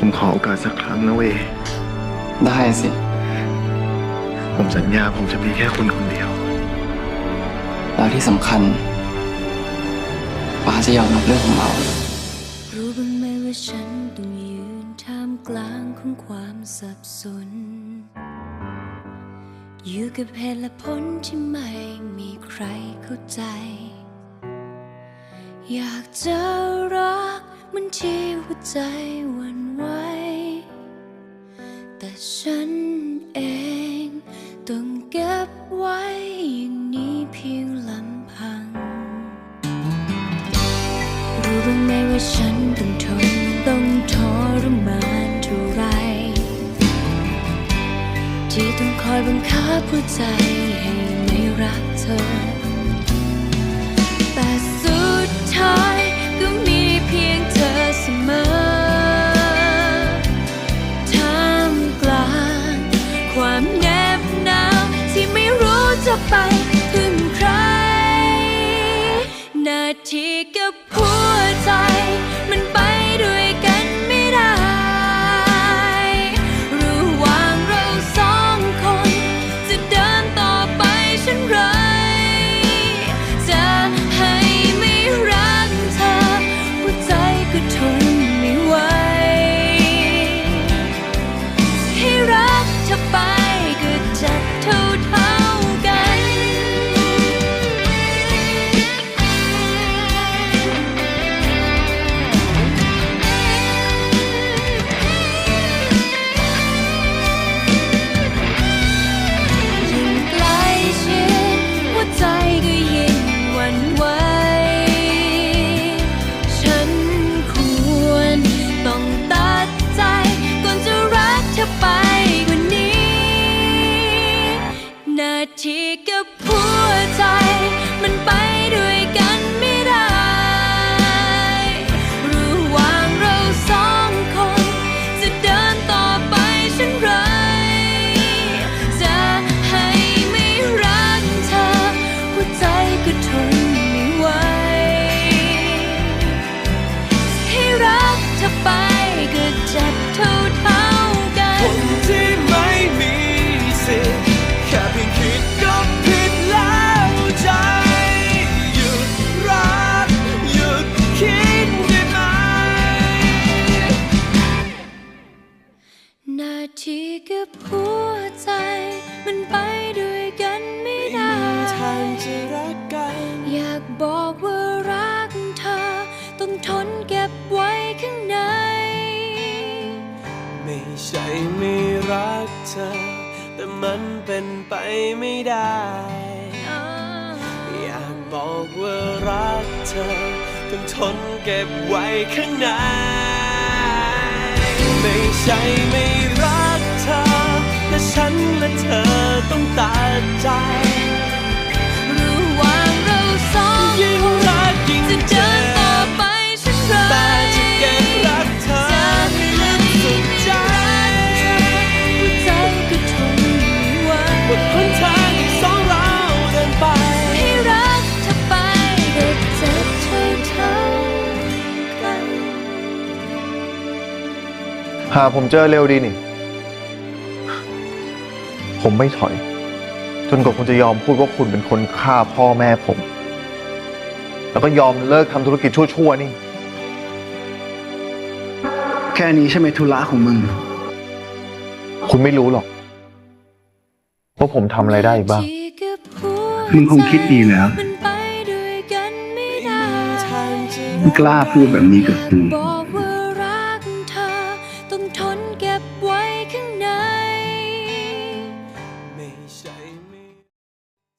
ผมขอโอกาสสักครั้งนะเวยได้สิ ผมสัญญาผมจะมีแค่คุณคนเดียว แล้วที่สำคัญป้าจะยอมรับเรื่องของเรา รู้บ้างไหมว่าฉันต้องยืนท่ามกลางของความสับสน อยู่กับเหตุและผลที่ไม่มีใครเข้าใจ อยากจะรักเหมันที่หัวใจหวัน ไหวแต่ฉันเองต้องเก็บไว้อย่างนี้เพียงลำพัง รู้บ้างไหมว่าฉันต้องทนต้องทรมานเท่าไร ที่ต้องคอยบังคับหัวใจให้ไม่รักเธอ ความแนบหนาวที่ไม่รู้จะไปพึ่งใคร นาทีกับ กับหัวใจ มันไปด้วยกันไม่ไม่ได้มีทางจะรักกัน อยากบอกว่ารักเธอ ต้องทนเก็บไว้ข้างใน ไม่ใช่ไม่รักเธอ แต่มันเป็นไปไม่ได้ อยากบอกว่ารักเธอ ต้องทนเก็บไว้ข้างใน ไม่ใช่ไม่ หาผมเจอเร็วดีนี่ ผมไม่ถอย จนกว่าคุณจะยอมพูดว่าคุณเป็นคนฆ่าพ่อแม่ผม แล้วก็ยอมเลิกทำธุรกิจชั่วๆนี่ แค่นี้ใช่ไหมธุระของมึง คุณไม่รู้หรอก ว่าผมทำอะไรได้อีกบ้าง มึงคงคิดดีแล้วมันไปด้วยกันไม่ได้มึงกล้าพูดแบบนี้กับกู